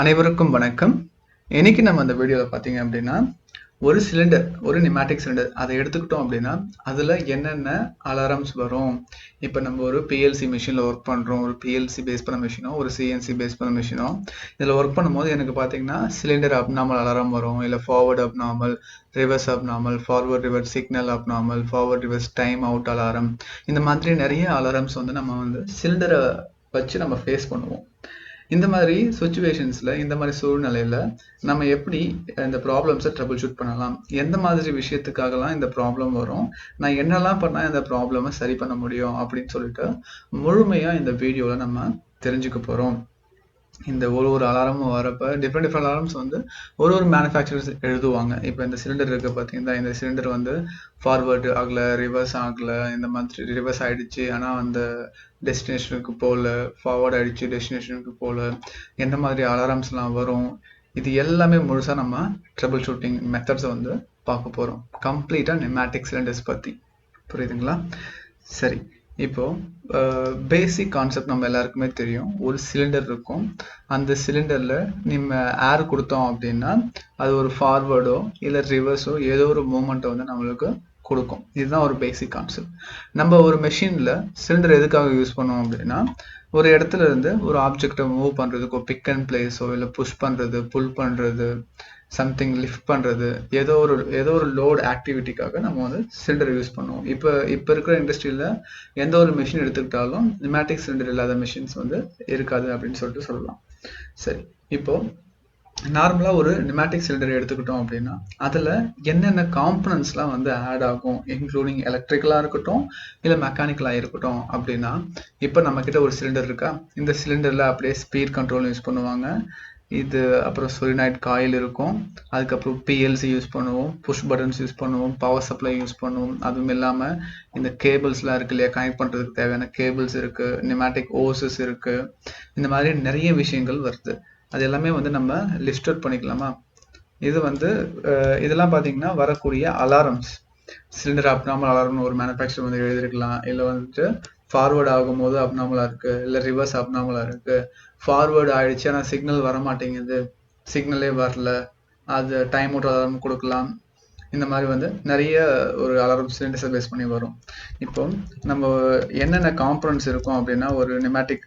அனைவருக்கும் வணக்கம். இன்னைக்கு நம்ம அந்த வீடியோவில் பார்த்தீங்க அப்படின்னா ஒரு சிலிண்டர் ஒரு நிமேட்டிக் சிலிண்டர் அதை எடுத்துக்கிட்டோம் அப்படின்னா அதில் என்னென்ன அலாரம்ஸ் வரும்? இப்போ நம்ம ஒரு பிஎல்சி மிஷினில் ஒர்க் பண்ணுறோம் ஒரு பிஎல்சி பேஸ் பண்ண மிஷினோ ஒரு சிஎன்சி பேஸ் பண்ண மிஷினோ இதில் ஒர்க் பண்ணும்போது எனக்கு பார்த்தீங்கன்னா சிலிண்டர் அப்நார்மல் அலாரம் வரும். இல்லை forward abnormal reverse abnormal forward reverse signal abnormal forward reverse time out alarm இந்த மாதிரி நிறைய அலாரம்ஸ் வந்து நம்ம வந்து சிலிண்டரை வச்சு நம்ம ஃபேஸ் பண்ணுவோம். இந்த மாதிரி சுச்சுவேஷன்ஸில் இந்த மாதிரி சூழ்நிலையில் நம்ம எப்படி இந்த ப்ராப்ளம்ஸை ட்ரபிள் ஷூட் பண்ணலாம்? எந்த மாதிரி விஷயத்துக்காகலாம் இந்த ப்ராப்ளம் வரும்? நான் என்னெல்லாம் பண்ணால் இந்த ப்ராப்ளமை சரி பண்ண முடியும்? அப்படின்னு சொல்லிட்டு முழுமையாக இந்த வீடியோவில் நம்ம தெரிஞ்சுக்க போகிறோம் இந்த ஒரு ஒரு அலாரமும் வரப்ப டிஃப்ரெண்ட் டிஃப்ரெண்ட் அலாரம்ஸ் வந்து ஒரு ஒரு மேனுஃபேக்சரர்ஸ் எழுதுவாங்க. இப்போ இந்த சிலிண்டர் இருக்க பார்த்தீங்கன்னா இந்த சிலிண்டர் வந்து ஃபார்வர்டு ஆகல ரிவர்ஸ் ஆகல இந்த மாதிரி ரிவர்ஸ் ஆகிடுச்சு ஆனால் அந்த டெஸ்டினேஷனுக்கு போகல ஃபார்வர்ட் ஆகிடுச்சு டெஸ்டினேஷனுக்கு போகல எந்த மாதிரி அலாரம்ஸ்லாம் வரும்? இது எல்லாமே முழுசாக நம்ம ட்ரபிள் ஷூட்டிங் மெத்தட்ஸை வந்து பார்க்க போகிறோம் கம்ப்ளீட்டாக நிமேட்டிக் சிலிண்டர்ஸ் பற்றி புரியுதுங்களா? சரி. இப்போ பேசிக் கான்செப்ட் நம்ம எல்லாருக்குமே தெரியும். ஒரு சிலிண்டர் இருக்கும். அந்த சிலிண்டர்ல நம்ம ஏர் கொடுத்தோம் அப்படின்னா அது ஒரு ஃபார்வர்டோ இல்லை ரிவர்ஸோ ஏதோ ஒரு மூமெண்ட்டை வந்து நம்மளுக்கு கொடுக்கும். இதுதான் ஒரு பேசிக் கான்செப்ட் நம்ம ஒரு மெஷின்ல சிலிண்டர் எதுக்காக யூஸ் பண்ணோம் அப்படின்னா ஒரு இடத்துல இருந்து ஒரு ஆப்ஜெக்டை மூவ் பண்றதுக்கோ பிக் அண்ட் பிளேஸோ இல்லை புஷ் பண்றது புல் பண்றது சம்திங் லிஃப்ட் பண்ணுறது ஏதோ ஒரு ஏதோ ஒரு லோடு ஆக்டிவிட்டிக்காக நம்ம வந்து சிலிண்டர் யூஸ் பண்ணுவோம். இப்போ இப்போ இருக்கிற இண்டஸ்ட்ரியில் எந்த ஒரு மிஷின் எடுத்துக்கிட்டாலும் நிமேட்டிக் சிலிண்டர் இல்லாத மிஷின்ஸ் வந்து இருக்காது அப்படின்னு சொல்லிட்டு சொல்லலாம். சரி இப்போ நார்மலாக ஒரு நிமேட்டிக் சிலிண்டர் எடுத்துக்கிட்டோம் அப்படின்னா அதில் என்னென்ன காம்பனன்ஸ்லாம் வந்து ஆட் ஆகும் இன்க்ளூடிங் எலக்ட்ரிக்கலாக இருக்கட்டும் இல்லை மெக்கானிக்கலாக இருக்கட்டும் அப்படின்னா இப்போ நம்மக்கிட்ட ஒரு சிலிண்டர் இருக்கா? இந்த சிலிண்டரில் அப்படியே ஸ்பீட் கண்ட்ரோல் யூஸ் பண்ணுவாங்க. இது அப்புறம் சொலினாய்ட் காயில் இருக்கும். அதுக்கப்புறம் பிஎல்சி யூஸ் பண்ணுவோம். புஷ் பட்டன்ஸ் யூஸ் பண்ணுவோம். பவர் சப்ளை யூஸ் பண்ணுவோம். அதுவும் இல்லாமல் இந்த கேபிள்ஸ்லாம் இருக்கு இல்லையா? கனெக்ட் பண்ணுறதுக்கு தேவையான கேபிள்ஸ் இருக்கு. நிமேட்டிக் ஓசஸ் இருக்கு. இந்த மாதிரி நிறைய விஷயங்கள் வருது. அது எல்லாமே வந்து நம்ம லிஸ்ட் அவுட் பண்ணிக்கலாமா? இது வந்து இதெல்லாம் பார்த்தீங்கன்னா வரக்கூடிய அலாரம்ஸ் சிலிண்டர் அப்நார்மல் அலாரம்னு ஒரு மேனுஃபேக்சர் வந்து எழுதிருக்கலாம். இல்லை வந்துட்டு ஃபார்வர்ட் ஆகும்போது அப்நார்மலாக இருக்கு. இல்லை ரிவர்ஸ் அப்நார்மலாக இருக்கு. ஃபார்வேர்டு ஆயிடுச்சு. ஆனால் சிக்னல் வர மாட்டேங்குது சிக்னலே வரல. அது டைம் அவுட் அலாரம் கொடுக்கலாம். இந்த மாதிரி வந்து நிறைய ஒரு அலாரம் சிலிண்டர்ஸை பேஸ் பண்ணி வரும். இப்போ நம்ம என்னென்ன காம்பனன்ஸ் இருக்கும் அப்படின்னா ஒரு நிமேட்டிக்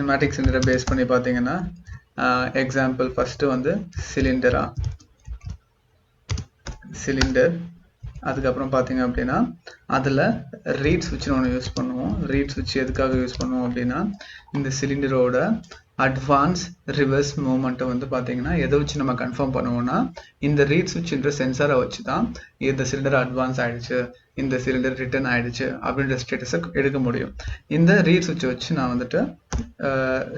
நிமேட்டிக் சிலிண்டரை பேஸ் பண்ணி பார்த்தீங்கன்னா எக்ஸாம்பிள் ஃபர்ஸ்ட் வந்து சிலிண்டரா சிலிண்டர் அதுக்கப்புறம் பார்த்தீங்க அப்படின்னா அதில் ரீட் சுவிட்ச்னு ஒன்று யூஸ் பண்ணுவோம். ரீட் சுவிட்ச் எதுக்காக யூஸ் பண்ணுவோம் அப்படின்னா இந்த சிலிண்டரோட அட்வான்ஸ் ரிவர்ஸ் மூமெண்ட்டை வந்து பார்த்தீங்கன்னா எதை வச்சு நம்ம கன்ஃபார்ம் பண்ணுவோம்னா இந்த ரீட் சுவிட்ச்ன்ற சென்சாரை வச்சு தான் இந்த சிலிண்டர் அட்வான்ஸ் ஆயிடுச்சு இந்த சிலிண்டர் ரிட்டர்ன் ஆயிடுச்சு அப்படின்ற ஸ்டேட்டஸை எடுக்க முடியும். இந்த ரீட் சுவிட்சை வச்சு நான் வந்துட்டு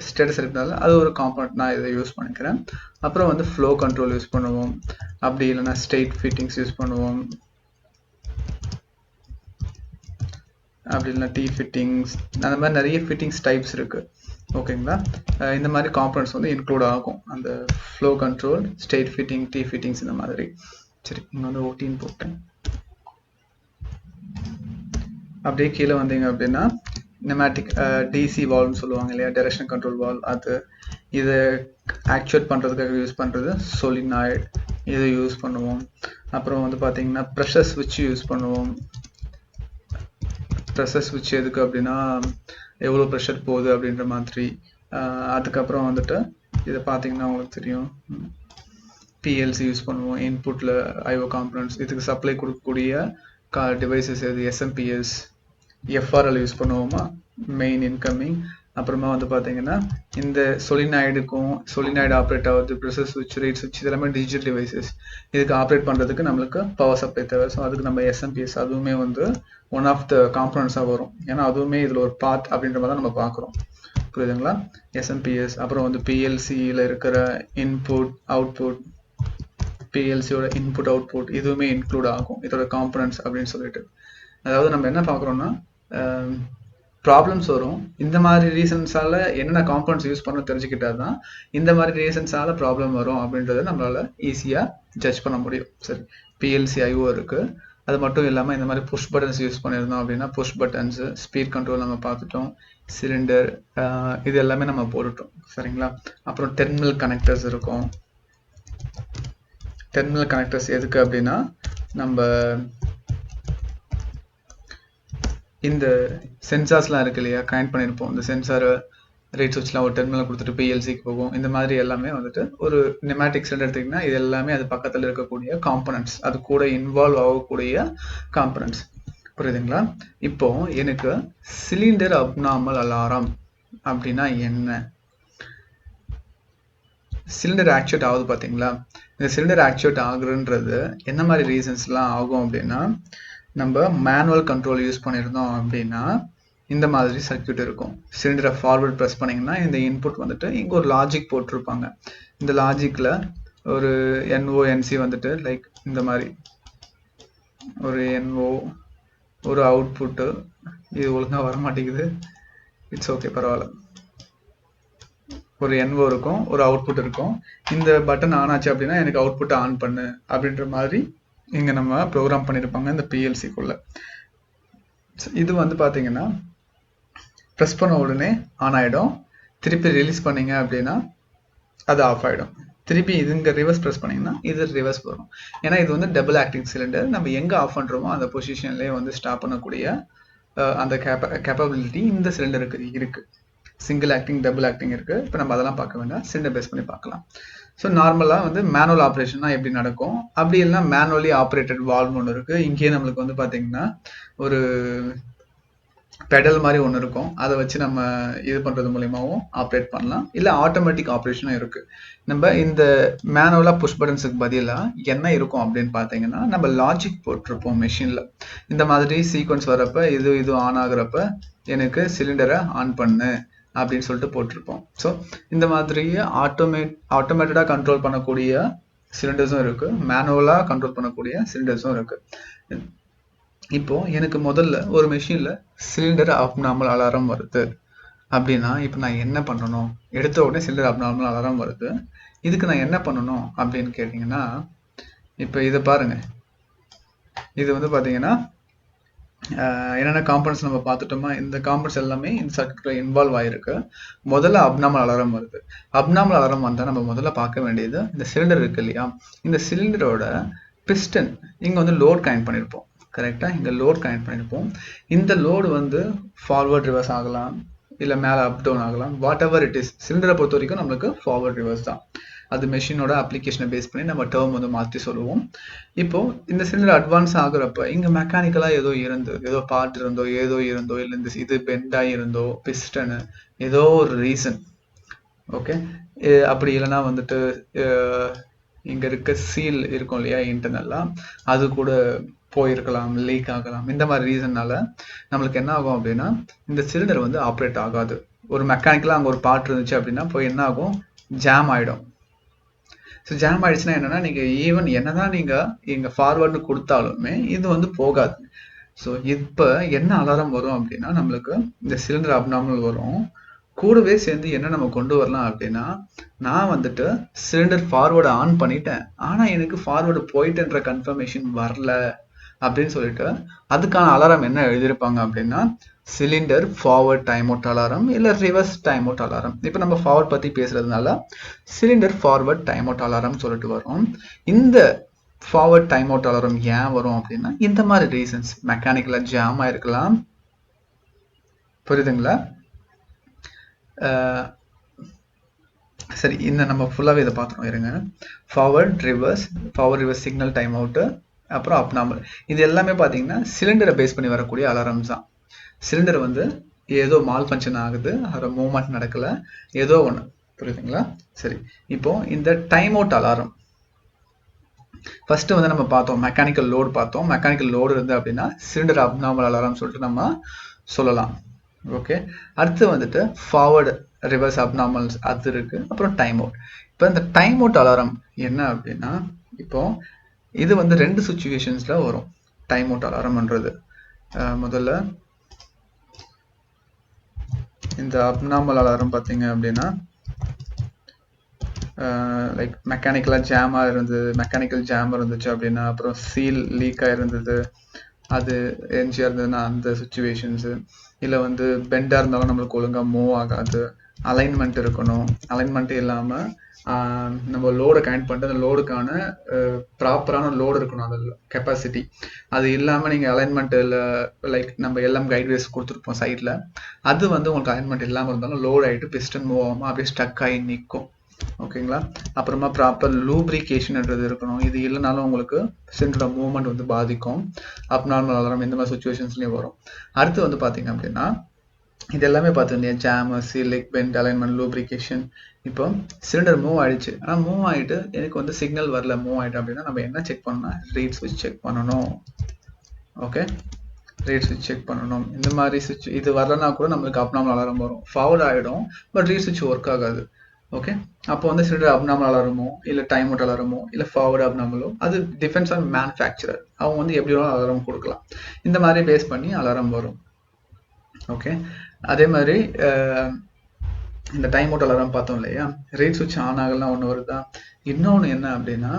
ஸ்டேட்டஸ் எடுக்கிறதால அது ஒரு காம்பனண்ட் நான் இதை யூஸ் பண்ணிக்கிறேன். அப்புறம் வந்து ஃப்ளோ கண்ட்ரோல் யூஸ் பண்ணுவோம். அப்படி இல்லைன்னா ஸ்டேட் ஃபிட்டிங்ஸ் யூஸ் பண்ணுவோம். அப்படி இல்லைனா டீ ஃபிட்டிங்ஸ் அந்த மாதிரி நிறைய ஃபிட்டிங்ஸ் டைப்ஸ் இருக்குது ஓகேங்களா இந்த மாதிரி காம்பனன்ட்ஸ் வந்து இன்க்ளூட் ஆகும். அந்த flow control state fitting tee fittings இந்த மாதிரி. சரி இங்கே வந்து ஓட்டின்னு போட்டேன். அப்படியே கீழே வந்தீங்க அப்படின்னா நிமேட்டிக் டிசி வால்வ்னு சொல்லுவாங்க இல்லையா? டைரக்ஷன் கண்ட்ரோல் வால்வ் அது இதை ஆக்சுவேட் பண்ணுறதுக்காக யூஸ் பண்ணுறது சொலினாய்டு இதை யூஸ் பண்ணுவோம். அப்புறம் வந்து பார்த்தீங்கன்னா ப்ரெஷர் ஸ்விட்ச் யூஸ் பண்ணுவோம். ஸ்ட்ரெஸ்ஸஸ் விச் எதுக்கு அப்படின்னா எவ்வளோ ப்ரெஷர் போகுது அப்படின்ற மாதிரி. அதுக்கப்புறம் வந்துட்டு இதை பார்த்தீங்கன்னா உங்களுக்கு தெரியும். பிஎல்சி யூஸ் பண்ணுவோம். இன்புட்டில் ஐஓ காம்பனன்ட்ஸ் இதுக்கு சப்ளை கொடுக்கக்கூடிய கா டிவைசஸ் எது? எஸ்எம்பிஎஸ் எஃப்ஆர்எல் யூஸ் பண்ணுவோமா? மெயின் இன்கமிங் அப்புறமா வந்து பார்த்தீங்கன்னா இந்த சொலினாய்டுக்கும் சொலினாய்டு ஆப்ரேட் ஆகுது ப்ரெஷர் ஸ்விட்ச் ரேட் ஸ்விட்ச் இதெல்லாமே டிஜிட்டல் டிவைசஸ் இதுக்கு ஆப்ரேட் பண்ணுறதுக்கு நம்மளுக்கு பவர் சப்ளை தேவை. ஸோ அதுக்கு நம்ம எஸ்எம்பிஎஸ் அதுவுமே வந்து ஒன் ஆஃப் த காம்பனன்ஸாக வரும். ஏன்னா அதுவுமே இதில் ஒரு பார்ட் அப்படின்ற மாதிரி தான் நம்ம பார்க்குறோம். புரியுதுங்களா? எஸ்எம்பிஎஸ் அப்புறம் வந்து பிஎல்சியில் இருக்கிற இன்புட் அவுட்புட் பிஎல்சியோட இன்புட் அவுட்புட் இதுவுமே இன்க்ளூட் ஆகும். இதோட காம்பனன்ஸ் அப்படின்னு சொல்லிட்டு. அதாவது நம்ம என்ன பார்க்குறோம்னா ப்ராப்ளம்ஸ் வரும். இந்த மாதிரி ரீசன்ஸால என்னென்ன காம்பவுண்ட்ஸ் யூஸ் பண்ண தெரிஞ்சுக்கிட்டா தான் இந்த மாதிரி ரீசன்ஸால ப்ராப்ளம் வரும் அப்படின்றத நம்மளால ஈஸியாக ஜட்ஜ் பண்ண முடியும். சரி பிஎல்சி ஐஓ இருக்கு. அது மட்டும் இல்லாமல் இந்த மாதிரி புஷ் பட்டன்ஸ் யூஸ் பண்ணியிருந்தோம் அப்படின்னா புஷ் பட்டன்ஸ் ஸ்பீட் கண்ட்ரோல் நம்ம பார்த்துட்டோம். சிலிண்டர் இது எல்லாமே நம்ம போட்டுட்டோம். சரிங்களா? அப்புறம் டெர்மினல் கனெக்டர்ஸ் இருக்கும். டெர்மினல் கனெக்டர்ஸ் எதுக்கு அப்படின்னா நம்ம இந்த சென்சார்ஸ்லாம் இருக்கு இல்லையா? கனெக்ட் பண்ணியிருப்போம் இந்த சென்சார் ரேட் சுவிட்ச்லாம் ஒரு டெர்மினல் கொடுத்துட்டு பிஎல்சிக்கு போகும். இந்த மாதிரி எல்லாமே வந்துட்டு ஒரு நிமேட்டிக் சிலிண்டர் எடுத்திங்கன்னா இது எல்லாமே அது பக்கத்தில் இருக்கக்கூடிய காம்பனன்ட்ஸ் அது கூட இன்வால்வ் ஆகக்கூடிய காம்பனன்ட்ஸ் புரியுதுங்களா? இப்போ எனக்கு சிலிண்டர் அப்னாமல் அலாரம் அப்படின்னா என்ன? சிலிண்டர் ஆக்சுவேட் ஆகுது பார்த்தீங்களா இந்த சிலிண்டர் ஆக்சுவேட் ஆகுறன்றது என்ன மாதிரி ரீசன்ஸ்லாம் ஆகும் அப்படின்னா நம்ம மேனுவல் கண்ட்ரோல் யூஸ் பண்ணியிருந்தோம் அப்படின்னா இந்த மாதிரி சர்க்கியூட் இருக்கும். சிலிண்டரை ஃபார்வர்ட் ப்ரெஸ் பண்ணிங்கன்னா இந்த இன்புட் வந்துட்டு இங்கே ஒரு லாஜிக் போட்டிருப்பாங்க. இந்த லாஜிக்கில் ஒரு என்ஓ என்சி வந்துட்டு லைக் இந்த மாதிரி. ஒரு என்ஓ ஒரு அவுட்புட்டு இது ஒழுங்காக வர மாட்டேங்குது இட்ஸ் ஓகே பரவாயில்ல. ஒரு என்ஓ இருக்கும் ஒரு அவுட்புட் இருக்கும். இந்த பட்டன் ஆன் ஆச்சு அப்படின்னா எனக்கு அவுட்புட் ஆன் பண்ணு அப்படின்ற மாதிரி இங்கே நம்ம ப்ரோக்ராம் பண்ணியிருப்பாங்க இந்த பிஎல்சிக்குள்ள இது வந்து பார்த்தீங்கன்னா ப்ரெஸ் பண்ண உடனே ஆன் ஆகிடும் திருப்பி ரிலீஸ் பண்ணீங்க அப்படின்னா அது ஆஃப் ஆகிடும் திருப்பி இது இங்கே ரிவர்ஸ் ப்ரெஸ் பண்ணிங்கன்னா இது ரிவர்ஸ் வரும். ஏன்னா இது வந்து டபுள் ஆக்டிங் சிலிண்டர் நம்ம எங்கே ஆஃப் பண்ணுறோமோ அந்த பொசிஷன்லேயே வந்து ஸ்டாப் பண்ணக்கூடிய அந்த கேப்ப கேப்பபிலிட்டி இந்த சிலிண்டருக்கு இருக்குது சிங்கிள் ஆக்டிங் டபுள் ஆக்டிங் இருக்குது இப்போ நம்ம அதெல்லாம் பார்க்க வேண்டாம். சிலிண்டர் பேஸ் பண்ணி பார்க்கலாம். ஸோ நார்மலாக வந்து மேனுவல் ஆப்ரேஷன்னா எப்படி நடக்கும்? அப்படி இல்லைனா மேனுவலி ஆப்ரேட்டட் வால்வ் ஒன்று இருக்குது இங்கேயே நம்மளுக்கு வந்து பார்த்தீங்கன்னா ஒரு பெடல் மாதிரி ஒன்று இருக்கும். அதை வச்சு நம்ம இது பண்ணுறது மூலியமாகவும் ஆப்ரேட் பண்ணலாம். இல்லை ஆட்டோமேட்டிக் ஆப்ரேஷனும் இருக்குது நம்ம இந்த மேனுவலாக புஷ் பட்டன்ஸுக்கு பதிலாக என்ன இருக்கும் அப்படின்னு பார்த்தீங்கன்னா நம்ம லாஜிக் போட்டிருப்போம் மெஷினில் இந்த மாதிரி சீக்வன்ஸ் வரப்போ இது இது ஆன் ஆகுறப்ப எனக்கு சிலிண்டரை ஆன் பண்ணு. அப்படின்னு சொல்லிட்டு போட்டிருப்போம். ஸோ இந்த மாதிரியே ஆட்டோமேட் ஆட்டோமேட்டடாக கண்ட்ரோல் பண்ணக்கூடிய சிலிண்டர்ஸும் இருக்குது மேனுவலாக கண்ட்ரோல் பண்ணக்கூடிய சிலிண்டர்ஸும் இருக்குது இப்போ எனக்கு முதல்ல ஒரு மிஷினில் சிலிண்டர் அப்நார்மல் அலாரம் வருது. அப்படின்னா இப்போ நான் என்ன பண்ணணும்? எடுத்த உடனே சிலிண்டர் அப்நார்மல் அலாரம் வருது. இதுக்கு நான் என்ன பண்ணணும் அப்படின்னு கேட்டிங்கன்னா இப்போ இதை பாருங்க. இது வந்து பார்த்தீங்கன்னா என்னென்ன காம்பனன்ஸ் நம்ம பார்த்துட்டோமா இந்த காம்பனன்ஸ் எல்லாமே இந்த சர்க்கியூட்ல இன்வால்வ் ஆயிருக்கு. முதல்ல அப்நாமல் அலாரம் வருது. அப்னாமல் அலாரம் வந்தால் நம்ம முதல்ல பார்க்க வேண்டியது இந்த சிலிண்டர் இருக்கு இல்லையா? இந்த சிலிண்டரோட பிஸ்டன் இங்கே வந்து லோட் கனெக்ட் பண்ணியிருப்போம் கரெக்டாக இங்கே லோட் கனெக்ட் பண்ணியிருப்போம் இந்த லோடு வந்து ஃபார்வர்ட் ரிவர்ஸ் ஆகலாம் இல்லை மேலே அப் டவுன் ஆகலாம். வாட் எவர் இட் இஸ் சிலிண்டரை பொறுத்த வரைக்கும் நம்மளுக்கு ஃபார்வர்ட் ரிவர்ஸ் தான். அது மெஷினோட அப்ளிகேஷனை பேஸ் பண்ணி நம்ம டேர்ம் வந்து மாற்றி சொல்லுவோம். இப்போ இந்த சிலிண்டர் அட்வான்ஸ் ஆகுறப்ப இங்கே மெக்கானிக்கலாக ஏதோ இருந்து ஏதோ பார்ட் இருந்தோ ஏதோ இருந்தோ இல்லை இந்த இது பெண்டாக இருந்தோ பிஸ்டனு ஏதோ ஒரு ரீசன் ஓகே அப்படி இல்லைன்னா வந்துட்டு இங்கே இருக்க சீல் இருக்கும் இல்லையா இன்டர்னல்லாம் அது கூட போயிருக்கலாம் லீக் ஆகலாம். இந்த மாதிரி ரீசன்னால நம்மளுக்கு என்ன ஆகும் அப்படின்னா இந்த சிலிண்டர் வந்து ஆப்ரேட் ஆகாது. ஒரு மெக்கானிக்கலாக அங்கே ஒரு பார்ட் இருந்துச்சு அப்படின்னா போய் என்ன ஆகும்? ஜாம் ஆகிடும் ஸோ ஜாம் ஆயிடுச்சுன்னா என்னன்னா நீங்கள் ஈவன் என்னதான் நீங்கள் இங்கே ஃபார்வர்டு கொடுத்தாலுமே இது வந்து போகாது. ஸோ இப்போ என்ன அலாரம் வரும் அப்படின்னா நம்மளுக்கு இந்த சிலிண்டர் அப்நார்மல் வரும். கூடவே சேர்ந்து என்ன நம்ம கொண்டு வரலாம் அப்படின்னா நான் வந்துட்டு சிலிண்டர் ஃபார்வர்டு ஆன் பண்ணிட்டேன். ஆனால் எனக்கு ஃபார்வர்டு போயிட்டுன்ற கன்ஃபர்மேஷன் வரல. அப்படின்னு சொல்லிட்டு அதுக்கான அலாரம் என்ன எழுதியிருப்பாங்க அப்படின்னா cylinder forward time out alarm இல்லை ரிவர்ஸ் டைம் அவுட் அலாரம். இப்போ நம்ம ஃபார்வர்ட் பற்றி பேசுறதுனால cylinder forward time out alarm சொல்லிட்டு வரும். இந்த ஃபார்வர்ட் டைம் அவுட் அலாரம் ஏன் வரும் அப்படின்னா இந்த மாதிரி ரீசன்ஸ் மெக்கானிக்கலாக ஜாம் ஆயிருக்கலாம். புரியுதுங்களா? சரி இந்த நம்ம ஃபுல்லாகவே இதை பார்த்துருவோம் இருங்க. Forward reverse forward reverse signal time out அப்புறம் அப் நார்மல் இது எல்லாமே பார்த்தீங்கன்னா சிலிண்டரை பேஸ் பண்ணி வரக்கூடிய அலாரம்ஸ் தான். சிலிண்டர் வந்து ஏதோ மால் ஃபங்க்ஷன் ஆகுது அதோட மூவ்மெண்ட் நடக்கல ஏதோ ஒன்று புரியுதுங்களா? சரி. இப்போ இந்த டைம் அவுட் அலாரம் ஃபர்ஸ்ட் வந்து நம்ம பார்த்தோம் மெக்கானிக்கல் லோடு பார்த்தோம். மெக்கானிக்கல் லோடு இருந்து அப்படின்னா சிலிண்டர் அப்நார்மல் அலாரம் சொல்லிட்டு நம்ம சொல்லலாம். ஓகே அடுத்து வந்துட்டு ஃபார்வர்டு ரிவர்ஸ் அப்நார்மல்ஸ் அது இருக்கு. அப்புறம் டைம் அவுட் இப்போ இந்த டைம் அவுட் அலாரம் என்ன அப்படின்னா இப்போ இது வந்து ரெண்டு சுச்சுவேஷன்ஸில் வரும். டைம் அவுட் அலாரம் பண்ணுறது முதல்ல இந்த அப்நார்மல் அலாரம் பார்த்தீங்க அப்படின்னா லைக் மெக்கானிக்கலாக ஜாமாக இருந்தது மெக்கானிக்கல் ஜாம் இருந்துச்சு அப்படின்னா அப்புறம் சீல் லீக்காக இருந்தது அது எஞ்சியாக இருந்ததுன்னா அந்த சுச்சுவேஷன்ஸு இல்லை வந்து பெண்டாக இருந்தாலும் நம்மளுக்கு ஒழுங்காக மூவ் ஆகாது. அலைன்மெண்ட் இருக்கணும். அலைன்மெண்ட் இல்லாமல் நம்ம லோடை கனெக்ட் பண்ணிட்டு அந்த லோடுக்கான ப்ராப்பரான லோடு இருக்கணும் அந்த கெப்பாசிட்டி அது இல்லாமல் நீங்கள் அலைன்மெண்ட்டில் லைக் நம்ம எல்லாம் கைட்வேஸ் கொடுத்துருப்போம் சைடில் அது வந்து உங்களுக்கு அலைன்மெண்ட் இல்லாமல் இருந்தாலும் லோடு ஆகிட்டு பிஸ்டன் மூவ் ஆகாமல் அப்படியே ஸ்டக் ஆகி நிற்கும் ஓகேங்களா அப்புறமா ப்ராப்பர் லூப்ரிகேஷன்ன்றது இருக்கணும். இது இல்லைனாலும் உங்களுக்கு சென்டரோட மூவ்மெண்ட் வந்து பாதிக்கும். அப்நார்மல் அலாரம் இந்த மாதிரி சுச்சுவேஷன்ஸ்லேயும் வரும். அடுத்து வந்து பார்த்தீங்க அப்படின்னா இது எல்லாமே பார்த்தோம் இல்லையா jam seal leak bend alignment lubrication இப்போ சிலிண்டர் மூவ் ஆயிடுச்சு. ஆனால் மூவ் ஆகிட்டு எனக்கு வந்து சிக்னல் வரல. மூவ் ஆகிட்டு அப்படின்னா நம்ம என்ன செக் பண்ணணும்னா ரீட் ஸ்விட்ச் செக் பண்ணணும். ஓகே ரீட் ஸ்விட்ச் செக் பண்ணணும். இந்த மாதிரி சுவிட்ச் இது வரலன்னா கூட நம்மளுக்கு அப்னாமல் அலாரம் வரும். ஃபார்வர்ட் ஆகிடும் பட் ரீட் ஸ்விட்ச் ஒர்க் ஆகாது. ஓகே அப்போ வந்து சிலிண்டர் அப்னாமல் அலாரமோ இல்லை டைம் அவுட் அலாரமோ இல்லை ஃபார்வர்ட் அப்னாமலோ அது டிஃபென்ஸ் ஆன் மேனுஃபேக்சரர் அவங்க வந்து எப்படி வேணாலும் அலாரம் கொடுக்கலாம். இந்த மாதிரி பேஸ் பண்ணி அலாரம் வரும். ஓகே அதே மாதிரி இந்த டைம் அவுட் அலாரம் பார்த்தோம் இல்லையா? ரேட் சுவிட்ச் ஆன் ஆகலாம் ஒன்று வருதா? இன்னொன்று என்ன அப்படின்னா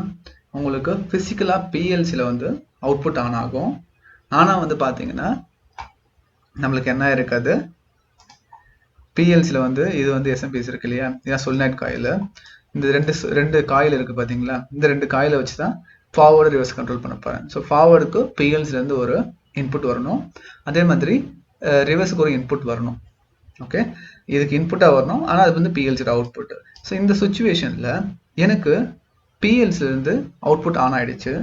உங்களுக்கு ஃபிசிக்கலாக பிஎல்சியில் வந்து அவுட்புட் ஆன் ஆகும். ஆனால் வந்து பார்த்தீங்கன்னா நம்மளுக்கு என்ன இருக்காது? பிஎல்சியில் வந்து இது வந்து எஸ்எம்பிஎஸ் இருக்கு இல்லையா? இதான் சொல்நைட் காயில் இந்த ரெண்டு ரெண்டு காயில் இருக்குது பார்த்தீங்களா இந்த ரெண்டு காயிலை வச்சு தான் ஃபார்வர்டு ரிவர்ஸ் கண்ட்ரோல் பண்ண போகிறேன் ஸோ ஃபார்வர்டுக்கு பிஎல்சிலேருந்து ஒரு இன்புட் வரணும். அதே மாதிரி ரிவர்ஸுக்கு ஒரு இன்புட் வரணும். ஓகே இதுக்கு இன்புட்டாக வரணும். ஆனால் அது வந்து பிஎல்சியோட அவுட்புட் ஸோ இந்த சுச்சுவேஷனில் எனக்கு பிஎல்சிலேருந்து அவுட்புட் ஆன் ஆகிடுச்சு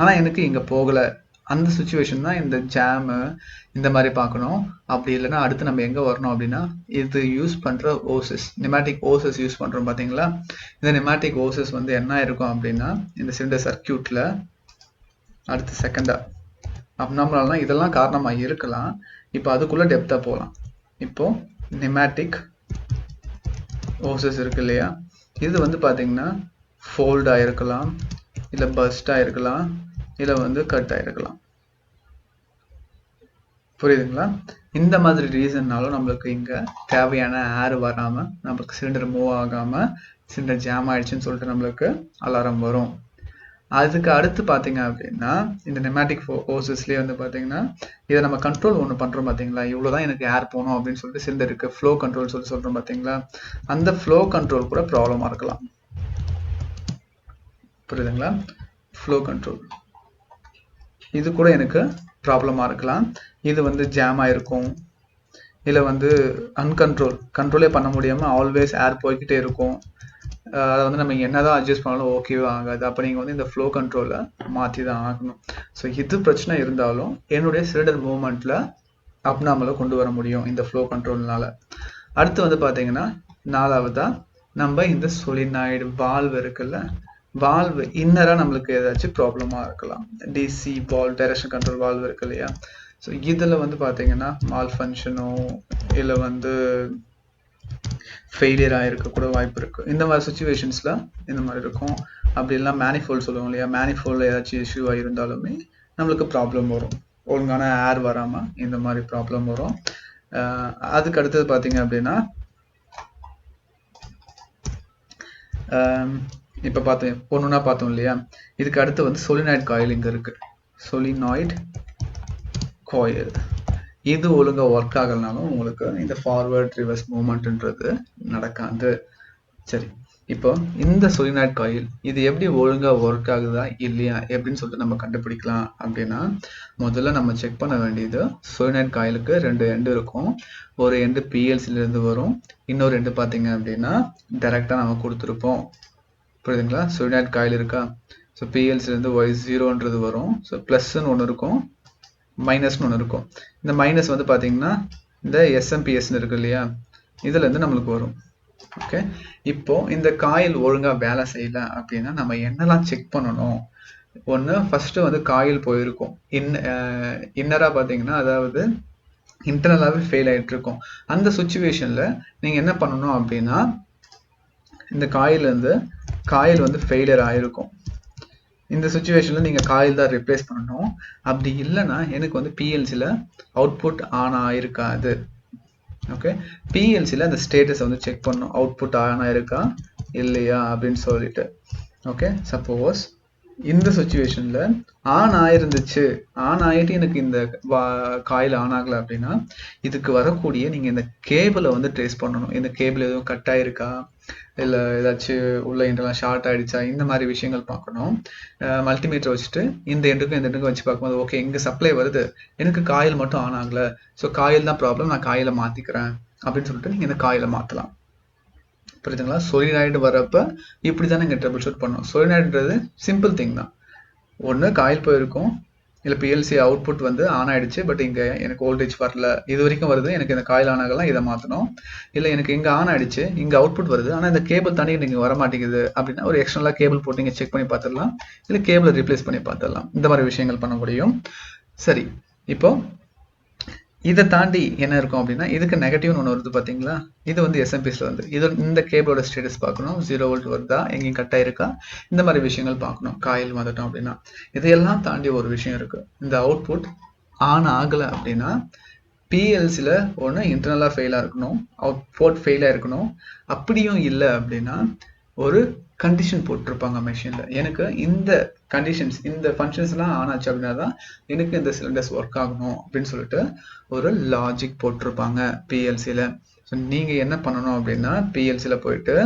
ஆனால் எனக்கு இங்கே போகலை. அந்த சுச்சுவேஷன் தான் இந்த ஜாமு இந்த மாதிரி பார்க்கணும். அப்படி இல்லைன்னா அடுத்து நம்ம எங்கே வரணும் அப்படின்னா இது யூஸ் பண்ணுற ஓசஸ் நிமேட்டிக் ஓசஸ் யூஸ் பண்ணுறோம் பார்த்தீங்களா? இந்த நிமேட்டிக் ஓசஸ் வந்து என்ன இருக்கும் அப்படின்னா இந்த சிலிண்டர் சர்க்கியூட்டில் அடுத்து செகண்டாக அப்நார்மல்னா இதெல்லாம் காரணமாக இருக்கலாம். இப்போ அதுக்குள்ளே டெப்த்தாக போகலாம் இப்போ நிமேட்டிக் ஓசஸ் இருக்கு இல்லையா? இது வந்து பார்த்தீங்கன்னா ஃபோல்ட் இருக்கலாம் இல்லை பஸ்ட் ஆகிருக்கலாம் இல்லை வந்து கட் ஆகிருக்கலாம் புரியுதுங்களா? இந்த மாதிரி ரீசன்னாலும் நம்மளுக்கு இங்கே தேவையான ஏர் வராமல் நம்மளுக்கு சிலிண்டர் மூவ் ஆகாமல் சிலிண்டர் ஜாம் ஆயிடுச்சுன்னு சொல்லிட்டு நம்மளுக்கு அலாரம் வரும். அதுக்கு அடுத்து பார்த்தீங்க அப்படின்னா இந்த நெமேட்டிக் ஓசஸ்லேயே வந்து பார்த்தீங்கன்னா இதை நம்ம கண்ட்ரோல் ஒன்று பண்ணுறோம் பார்த்தீங்களா இவ்வளோ தான் எனக்கு ஏர் போகணும் அப்படின்னு சொல்லிட்டு சிலிண்டருக்கு ஃப்ளோ கண்ட்ரோல் சொல்லி சொல்கிறோம் பார்த்தீங்களா அந்த ஃப்ளோ கண்ட்ரோல் கூட ப்ராப்ளமாக இருக்கலாம். புரியுதுங்களா? ஃப்ளோ கண்ட்ரோல் இது கூட எனக்கு ப்ராப்ளமாக இருக்கலாம். இது வந்து ஜாம் ஆகிருக்கும் இல்லை வந்து அன்கண்ட்ரோல் கண்ட்ரோலே பண்ண முடியாமல் ஆல்வேஸ் ஏர் போய்கிட்டே இருக்கும். அதை வந்து நம்ம என்னதான் அட்ஜஸ்ட் பண்ணாலும் ஓகேவே ஆகாது. அப்போ நீங்கள் வந்து இந்த ஃப்ளோ கண்ட்ரோலை மாற்றி தான் ஆகணும். ஸோ இது பிரச்சனை இருந்தாலும் என்னுடைய சிலிண்டர் மூவ்மெண்ட்டில் அப்நாமலை கொண்டு வர முடியும் இந்த ஃப்ளோ கண்ட்ரோல்னால அடுத்து வந்து பார்த்தீங்கன்னா நாலாவதா நம்ம இந்த சொலினாய்டு வால்வ் இருக்குல்ல வால்வ் இன்னராக நம்மளுக்கு ஏதாச்சும் ப்ராப்ளமாக இருக்கலாம். டிசி பால் டைரக்ஷன் கண்ட்ரோல் வால்வ் இருக்கு இல்லையா? ஸோ இதில் வந்து பார்த்தீங்கன்னா மால் ஃபங்க்ஷனோ இல்லை வந்து ஃபெயிலியர் ஆகிருக்க கூட வாய்ப்பு இருக்குது இந்த மாதிரி சுச்சுவேஷன்ஸில் இந்த மாதிரி இருக்கும். அப்படி இல்லைனா மேனிஃபோல் சொல்லுவோம் இல்லையா? மேனிஃபோல்டில் ஏதாச்சும் இஷ்யூ ஆகிருந்தாலுமே நம்மளுக்கு ப்ராப்ளம் வரும். ஒழுங்கான ஏர் வராமல் இந்த மாதிரி ப்ராப்ளம் வரும். அதுக்கு அடுத்தது பார்த்தீங்க அப்படின்னா இப்போ பார்த்தோம் ஒன்றுனா பார்த்தோம் இல்லையா? இதுக்கு அடுத்து வந்து சொலினாய்ட் காயில் இங்கே இருக்குது சொலினாய்ட் காயில் இது ஒழுங்காக ஒர்க் ஆகலனாலும் உங்களுக்கு இந்த ஃபார்வர்ட் ரிவர்ஸ் மூமெண்ட்ன்றது நடக்காது. சரி இப்போ இந்த சொலினாய்ட் காயில் இது எப்படி ஒழுங்காக ஒர்க் ஆகுதா இல்லையா எப்படின்னு சொல்லிட்டு நம்ம கண்டுபிடிக்கலாம் அப்படின்னா முதல்ல நம்ம செக் பண்ண வேண்டியது சொலினாய்ட் காயிலுக்கு ரெண்டு எண்டு இருக்கும். ஒரு எண்டு பிஎல்சிலேருந்து வரும். இன்னொரு எண்டு பார்த்தீங்க அப்படின்னா டைரெக்டாக நம்ம கொடுத்துருப்போம். புரியுதுங்களா? சொலினாய்ட் காயில் இருக்கா? ஸோ பிஎல்சிலேருந்து ஒய் ஜீரோன்றது வரும். ஸோ ப்ளஸ்ன்னு ஒன்று இருக்கும். மைனஸ்னு ஒன்று இருக்கும். இந்த மைனஸ் வந்து பார்த்தீங்கன்னா இந்த எஸ்எம்பிஎஸ்னு இருக்கு இல்லையா? இதுலேருந்து நம்மளுக்கு வரும். ஓகே இப்போ இந்த காயில் ஒழுங்காக வேலை செய்யல அப்படின்னா நம்ம என்னெல்லாம் செக் பண்ணணும்? ஒன்று ஃபஸ்ட்டு வந்து காயில் போயிருக்கும். இன் இன்னராக பார்த்தீங்கன்னா அதாவது இன்டர்னலாகவே ஃபெயில் ஆகிட்டு இருக்கும். அந்த சுச்சுவேஷனில் நீங்கள் என்ன பண்ணணும் அப்படின்னா இந்த காயிலேருந்து காயில் வந்து ஃபெயிலியர் ஆகிருக்கும் இந்த சுச்சுவேஷனில் நீங்கள் காயில் தான் ரிப்ளேஸ் பண்ணணும். அப்படி இல்லைன்னா எனக்கு வந்து பிஎல்சியில் அவுட்புட் ஆன் ஆயிருக்காது. ஓகே பிஎல்சியில் அந்த ஸ்டேட்டஸை வந்து செக் பண்ணணும். அவுட்புட் ஆன் ஆயிருக்கா இல்லையா? அப்படின்னு சொல்லிட்டு. ஓகே சப்போஸ் இந்த சுச்சுவேஷன்ல ஆன் ஆயிருந்துச்சு. ஆன் ஆயிட்டு எனக்கு இந்த காயில் ஆன் ஆகல அப்படின்னா இதுக்கு வரக்கூடிய நீங்க இந்த கேபிளை வந்து ட்ரேஸ் பண்ணணும். இந்த கேபிள் எதுவும் கட் ஆயிருக்கா? இல்ல ஏதாச்சும் உள்ள எண்டெல்லாம் ஷார்ட் ஆயிடுச்சா? இந்த மாதிரி விஷயங்கள் பார்க்கணும். மல்டிமீட்டர் வச்சுட்டு இந்த எண்டுக்கும் இந்த எண்டுக்கும் வச்சு பார்க்கும்போது ஓகே எங்க சப்ளை வருது. எனக்கு காயில் மட்டும் ஆன் ஆகல. ஸோ காயில் தான் ப்ராப்ளம் நான் காயில மாத்திக்கிறேன். அப்படின்னு சொல்லிட்டு நீங்க இந்த காயில மாத்தலாம். புரியுதுங்களா? சொலினாய்டு வரப்ப இப்படி தானே இங்கே ட்ரபிள் ஷூட் பண்ணோம் சொலினாய்டுன்றது சிம்பிள் திங் தான். ஒன்று காயில் போயிருக்கும். இல்லை பிஎல்சி அவுட்புட் வந்து ஆன் ஆயிடுச்சு பட் இங்கே எனக்கு வோல்டேஜ் வரல. இது வரைக்கும் வருது. எனக்கு இந்த காயில் ஆன் ஆகலாம் இதை மாற்றணும் இல்லை எனக்கு இங்கே ஆன் ஆயிடுச்சு இங்கே அவுட்புட் வருது. ஆனால் இந்த கேபிள் தாண்டி நீங்கள் வர மாட்டேங்குது அப்படின்னா ஒரு எக்ஸ்டர்னலாக கேபிள் போட்டு நீங்கள் செக் பண்ணி பார்த்துடலாம் இல்லை கேபிளை ரீப்ளேஸ் பண்ணி பார்த்துடலாம் இந்த மாதிரி விஷயங்கள் பண்ண முடியும். சரி இப்போ இதை தாண்டி என்ன இருக்கும் அப்படின்னா இதுக்கு நெகட்டிவ்னு ஒன்று வருது பார்த்தீங்களா இது வந்து எஸ்எம்பிஸில் வந்து இது இந்த கேபிளோட ஸ்டேட்டஸ் பார்க்கணும். ஜீரோ வோல்ட் வருதா? எங்கேயும் கட் ஆயிருக்கா? இந்த மாதிரி விஷயங்கள் பார்க்கணும். காயில் வந்துட்டோம் அப்படின்னா. இதையெல்லாம் தாண்டி ஒரு விஷயம் இருக்கு. இந்த அவுட்புட் ஆன் ஆகலை அப்படின்னா பிஎல்சியில் ஒன்று இன்டர்னலாக ஃபெயிலாக இருக்கணும். அவுட் போர்ட் ஃபெயிலாக இருக்கணும். அப்படியும் இல்லை அப்படின்னா ஒரு கண்டிஷன் போட்டிருப்பாங்க மெஷினில் எனக்கு இந்த கண்டிஷன்ஸ் இந்த ஃபங்க்ஷன்ஸ்லாம் ஆன் ஆச்சு அப்படின்னா தான் எனக்கு இந்த சிலிண்டர்ஸ் ஒர்க் ஆகணும் அப்படின்னு சொல்லிட்டு ஒரு லாஜிக் போட்டிருப்பாங்க பிஎல்சியில் ஸோ நீங்கள் என்ன பண்ணணும் அப்படின்னா பிஎல்சியில் போயிட்டு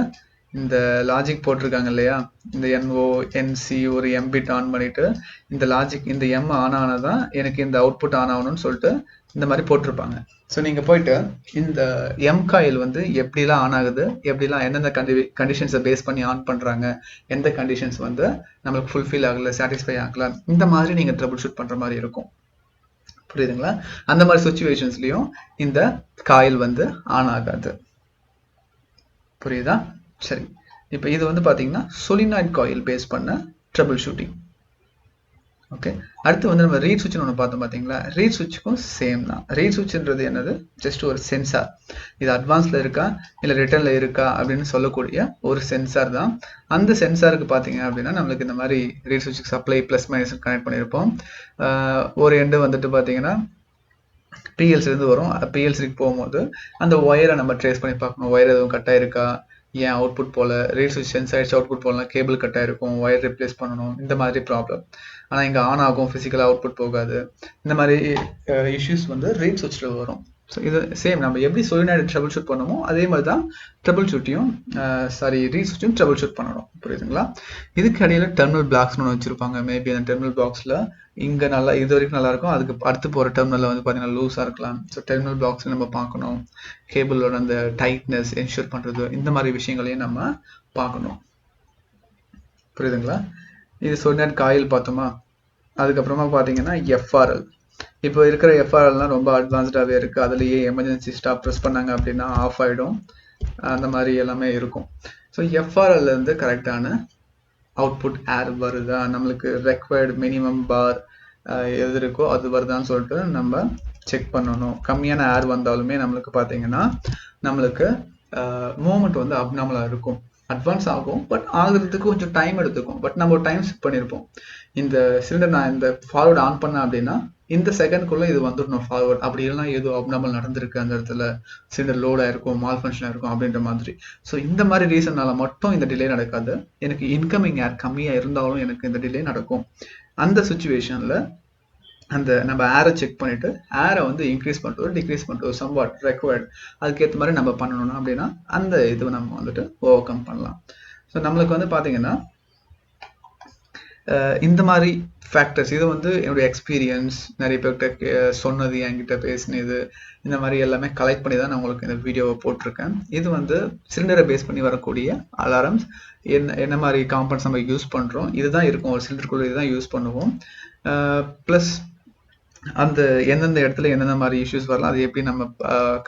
இந்த லாஜிக் போட்டிருக்காங்க இல்லையா? இந்த என்ஓ என்சி ஒரு எம்பிட் ஆன் பண்ணிட்டு இந்த லாஜிக் இந்த எம் ஆன் ஆனதான் எனக்கு இந்த அவுட்புட் ஆன் ஆகணும்னு சொல்லிட்டு இந்த மாதிரி போட்டிருப்பாங்க. ஸோ நீங்கள் போயிட்டு இந்த எம் காயில் வந்து எப்படிலாம் ஆன் ஆகுது எப்படிலாம் எந்தெந்த கண்டி கண்டிஷன்ஸை பேஸ் பண்ணி ஆன் பண்ணுறாங்க எந்த கண்டிஷன்ஸ் வந்து நம்மளுக்கு ஃபுல்ஃபில் ஆகல சாட்டிஸ்ஃபை ஆகல இந்த மாதிரி நீங்கள் ட்ரபிள் ஷூட் பண்ணுற மாதிரி இருக்கும். புரியுதுங்களா? அந்த மாதிரி சுச்சுவேஷன்ஸ்லையும் இந்த காயில் வந்து ஆன் ஆகாது. புரியுதா? சரி. இப்போ இது வந்து பார்த்தீங்கன்னா சொலினாய்ட் காயில் பேஸ் பண்ண ட்ரபிள் ஷூட்டிங் ஓகே அடுத்து வந்து நம்ம ரீட் சுவிட்ச்னு ஒன்று பார்த்தோம் பார்த்தீங்களா ரீட் சுவிட்சுக்கும் சேம் தான். ரீட் சுவிட்சுன்றது என்னது? ஜஸ்ட் ஒரு சென்சார் இது அட்வான்ஸில் இருக்கா? இல்லை ரிட்டர்னில் இருக்கா? அப்படின்னு சொல்லக்கூடிய ஒரு சென்சார் தான். அந்த சென்சாருக்கு பார்த்தீங்க அப்படின்னா நம்மளுக்கு இந்த மாதிரி ரீட் சுவிட்சுக்கு சப்ளை ப்ளஸ் மைனஸ் கனெக்ட் பண்ணியிருப்போம் ஒரு எண்டு வந்துட்டு பார்த்தீங்கன்னா பிஎல்சிலேருந்து வரும். பிஎல்சிக்கு போகும்போது அந்த ஒயரை நம்ம ட்ரேஸ் பண்ணி பார்க்கணும். ஒயர் எதுவும் கட்டாயிருக்கா ஏன் அவுட்புட் போல? ரீட் சுவிட்ச் சென்ஸ் ஆயிடுச்சு அவுட்புட் போகலாம் கேபிள் கட் ஆயிருக்கும் ஒயர் ரிப்ளேஸ் பண்ணணும் இந்த மாதிரி ப்ராப்ளம் ஆனால் இங்கே ஆன் ஆகும் ஃபிசிக்கலாக அவுட்புட் போகாது. இந்த மாதிரி இஷ்யூஸ் வந்து ரீட் சுவிட்சில் வரும். ஸோ இது சேம் நம்ம எப்படி சொலினாய்டு ட்ரபிள் ஷூட் பண்ணுமோ அதே மாதிரி தான் ட்ரபிள் ஷூட்டையும் சாரி ரீசூட்டையும் ட்ரபிள் ஷூட் பண்ணணும். புரியுதுங்களா? இதுக்கு இடையில டெர்மினல் பிளாக்ஸ்னு ஒன்று வச்சிருப்பாங்க. மேபி அந்த டெர்மினல் பாக்ஸில் இங்கே நல்லா இது வரைக்கும் நல்லா இருக்கும். அதுக்கு அடுத்து போகிற டெர்மினலில் வந்து பார்த்தீங்கன்னா லூஸாக இருக்கலாம். ஸோ டெர்மினல் பாக்ஸில் நம்ம பார்க்கணும். கேபிளோட அந்த டைட்னஸ் என்ஷூர் பண்ணுறது இந்த மாதிரி விஷயங்களையும் நம்ம பார்க்கணும். புரியுதுங்களா? இது சொன்னாட் காயில் பார்த்தோமா? அதுக்கப்புறமா பார்த்தீங்கன்னா எஃப்ஆர்எல் இப்போ இருக்கிற எஃப்ஆர்எல்லாம் ரொம்ப அட்வான்ஸ்டாகவே இருக்குது அதுலேயே எமர்ஜென்சி ஸ்டாப் ப்ரெஸ் பண்ணாங்க அப்படின்னா ஆஃப் ஆகிடும் அந்த மாதிரி எல்லாமே இருக்கும். ஸோ எஃப்ஆர்எல் இருந்து கரெக்டான அவுட்புட் ஏர் வருதா? நம்மளுக்கு ரெக்வயர்டு மினிமம் பார் எது இருக்கோ அது வருதான்னு சொல்லிட்டு நம்ம செக் பண்ணணும். கம்மியான ஏர் வந்தாலுமே நம்மளுக்கு பார்த்தீங்கன்னா நம்மளுக்கு மூமெண்ட் வந்து அப்னாமலாக இருக்கும். அட்வான்ஸ் ஆகும் பட் ஆகுறதுக்கு கொஞ்சம் டைம் எடுத்துக்கும். பட் நம்ம ஒரு டைம் செட் பண்ணியிருப்போம் இந்த சிலிண்டர் நான் இந்த ஃபார்வர்டு ஆன் பண்ணேன் அப்படின்னா இந்த செகண்ட்குள்ள இது வந்துடணும் ஃபார்வர்ட் அப்படி இல்லைனா ஏதோ அப்நார்மல் நடந்திருக்கு அந்த இடத்துல. சிலிண்டர் லோடாக இருக்கும் மால் ஃபங்க்ஷன் இருக்கும் அப்படின்ற மாதிரி. ஸோ இந்த மாதிரி ரீசன்னால மட்டும் இந்த டிலே நடக்காது. எனக்கு இன்கமிங் ஏர் கம்மியாக இருந்தாலும் எனக்கு இந்த டிலே நடக்கும். அந்த சுச்சுவேஷனில் அந்த நம்ம ஏரை செக் பண்ணிட்டு ஏரை வந்து இன்க்ரீஸ் பண்ணுறதோ டிக்ரீஸ் பண்ணிட்டு சம் வாட் ரெக்வயர்ட் அதுக்கேற்ற மாதிரி நம்ம பண்ணணும்னா அப்படின்னா அந்த இது நம்ம வந்துட்டு ஓவர் கம் பண்ணலாம். ஸோ நம்மளுக்கு வந்து பார்த்தீங்கன்னா இந்த மாதிரி ஃபேக்டர்ஸ் இது வந்து என்னுடைய எக்ஸ்பீரியன்ஸ் நிறைய பேர்கிட்ட சொன்னது என்கிட்ட பேசினது இந்த மாதிரி எல்லாமே கலெக்ட் பண்ணி தான் நான் உங்களுக்கு இந்த வீடியோவை போட்டிருக்கேன். இது வந்து சிலிண்டரை பேஸ் பண்ணி வரக்கூடிய அலாரம்ஸ் என்ன என்ன மாதிரி காம்பன்ஸ் நம்ம யூஸ் பண்ணுறோம் இதுதான் இருக்கும் ஒரு சிலிண்டருக்குள்ள இதுதான் யூஸ் பண்ணுவோம். ப்ளஸ் அந்த எந்தெந்த இடத்துல எந்தெந்த மாதிரி இஷ்யூஸ் வரலாம் அது எப்படி நம்ம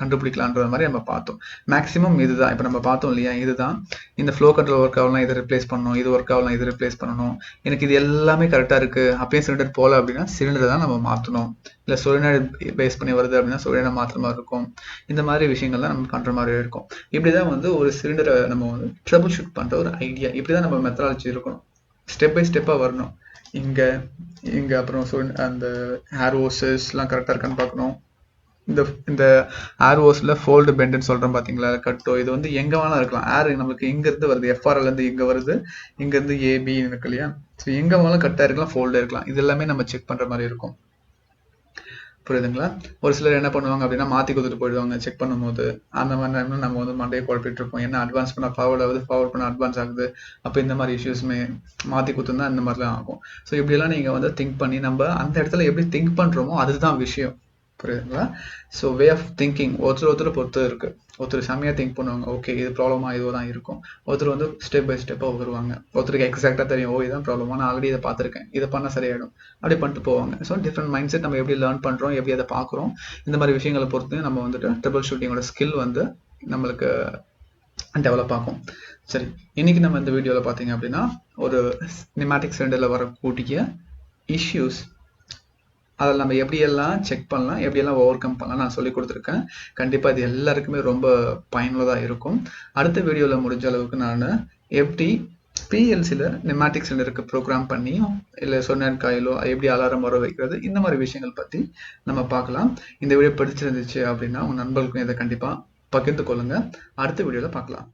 கண்டுபிடிக்கலான்ற மாதிரி நம்ம பார்த்தோம். மேக்ஸிமம் இதுதான். இப்போ நம்ம பார்த்தோம் இல்லையா? இதுதான். இந்த ஃப்ளோ கண்ட்ரோல் ஒர்க் ஆகலாம் இதை ரிப்ளேஸ் பண்ணணும் இது ஒர்க் ஆகலாம் இது ரிப்ளேஸ் பண்ணணும். எனக்கு இது எல்லாமே கரெக்டாக இருக்குது அப்பயும் சிலிண்டர் போகல அப்படின்னா சிலிண்டர் தான் நம்ம மாற்றணும் இல்லை சொலினாய்டு பேஸ் பண்ணி வருது அப்படின்னா சொலினாய்டு மாற்றுற மாதிரி இருக்கும். இந்த மாதிரி விஷயங்கள்லாம் நம்ம பண்ணுற மாதிரி இருக்கும். இப்படி தான் வந்து ஒரு சிலிண்டரை நம்ம வந்து ட்ரபிள் ஷூட் பண்ணுற ஒரு ஐடியா இப்படி தான் நம்ம மெத்தடாலஜி இருக்கணும். ஸ்டெப் பை ஸ்டெப்பாக வரணும். இங்கே இங்கே அப்புறம் சொல் அந்த ஹேர் ஓசஸ்லாம் கரெக்டாக இருக்கான்னு பார்க்கணும். இந்த இந்த ஏர் ஓஸில் ஃபோல்டு பெண்டுன்னு சொல்கிறோம் பார்த்தீங்களா கட்டோ. இது வந்து எங்கே வேணாலும் இருக்கலாம். ஏர் நம்மளுக்கு இங்கேருந்து வருது. எஃப்ஆர்எல்லேருந்து இங்கே வருது. இங்கேருந்து ஏபி இருக்கு இல்லையா? ஸோ எங்கே வேணாலும் கட்டாக இருக்கலாம் ஃபோல்டு இருக்கலாம். இது எல்லாமே நம்ம செக் பண்ணுற மாதிரி இருக்கும். புரியுதுங்களா? ஒரு சிலர் என்ன பண்ணுவாங்க அப்படின்னா மாற்றி கொடுத்துட்டு போயிடுவாங்க செக் பண்ணும்போது. அந்த மாதிரி டைம்ல நம்ம வந்து மண்டையை குழப்பிட்டு இருப்போம். என்ன அட்வான்ஸ் பண்ணால் ஃபார்வர்ட் ஆகுது ஃபார்வர்ட் பண்ண அட்வான்ஸ் ஆகுது. அப்போ இந்த மாதிரி இஷ்யூஸ்மே மாற்றி கொடுத்துருந்தா இந்த மாதிரிலாம் ஆகும். ஸோ இப்படியெல்லாம் நீங்கள் வந்து திங்க் பண்ணி நம்ம அந்த இடத்துல எப்படி திங்க் பண்ணுறோமோ அதுதான் விஷயம். புரியுதுங்களா? ஸோ வே ஆஃப் திங்கிங் ஒருத்தர் ஒருத்தர் பொறுத்து இருக்கு. ஒருத்தர் செம்மையாக திங்க் பண்ணுவாங்க. ஓகே இது ப்ராப்ளமா இதுவோ தான் இருக்கும். ஒருத்தர் வந்து ஸ்டெப் பை ஸ்டெப்பாக வருவாங்க. ஒருத்தருக்கு எக்ஸாக்டாக தெரியும். ஓ இதான் ப்ராப்ளம் நான் ஆல்ரெடி இதை பார்த்துருக்கேன். இதை பண்ணால் சரியாயிடும். அப்படி பண்ணிட்டு போவாங்க. ஸோ டிஃப்ரெண்ட் மைண்ட் செட் நம்ம எப்படி லேர்ன் பண்ணுறோம் எப்படி அதை பார்க்குறோம் இந்த மாதிரி விஷயங்களை பொறுத்து நம்ம வந்துட்டு ட்ரிபிள் ஷூட்டிங்கோட ஸ்கில் வந்து நம்மளுக்கு டெவலப் ஆகும். சரி இன்னைக்கு நம்ம இந்த வீடியோவில் பார்த்தீங்க அப்படின்னா ஒரு நிமேட்டிக் சிலிண்டரில் வரக்கூடிய இஷ்யூஸ் அதில் நம்ம எப்படியெல்லாம் செக் பண்ணலாம் எப்படியெல்லாம் ஓவர் கம் பண்ணலாம் நான் சொல்லி கொடுத்துருக்கேன். கண்டிப்பாக இது எல்லாருக்குமே ரொம்ப பயனுள்ளதாக இருக்கும். அடுத்த வீடியோவில் முடிஞ்ச அளவுக்கு நான் எப்படி பிஎல்சியில் நிமேட்டிக் சிலிண்டருக்கு ப்ரோக்ராம் பண்ணியும் இல்லை சொன்னேன் காயிலோ எப்படி அலாரம் வர வைக்கிறது இந்த மாதிரி விஷயங்கள் பற்றி நம்ம பார்க்கலாம். இந்த வீடியோ பிடிச்சிருந்துச்சு அப்படின்னா உங்கள் நண்பர்களுக்கும் இதை கண்டிப்பாக பகிர்ந்து கொள்ளுங்கள் அடுத்த வீடியோவில் பார்க்கலாம்.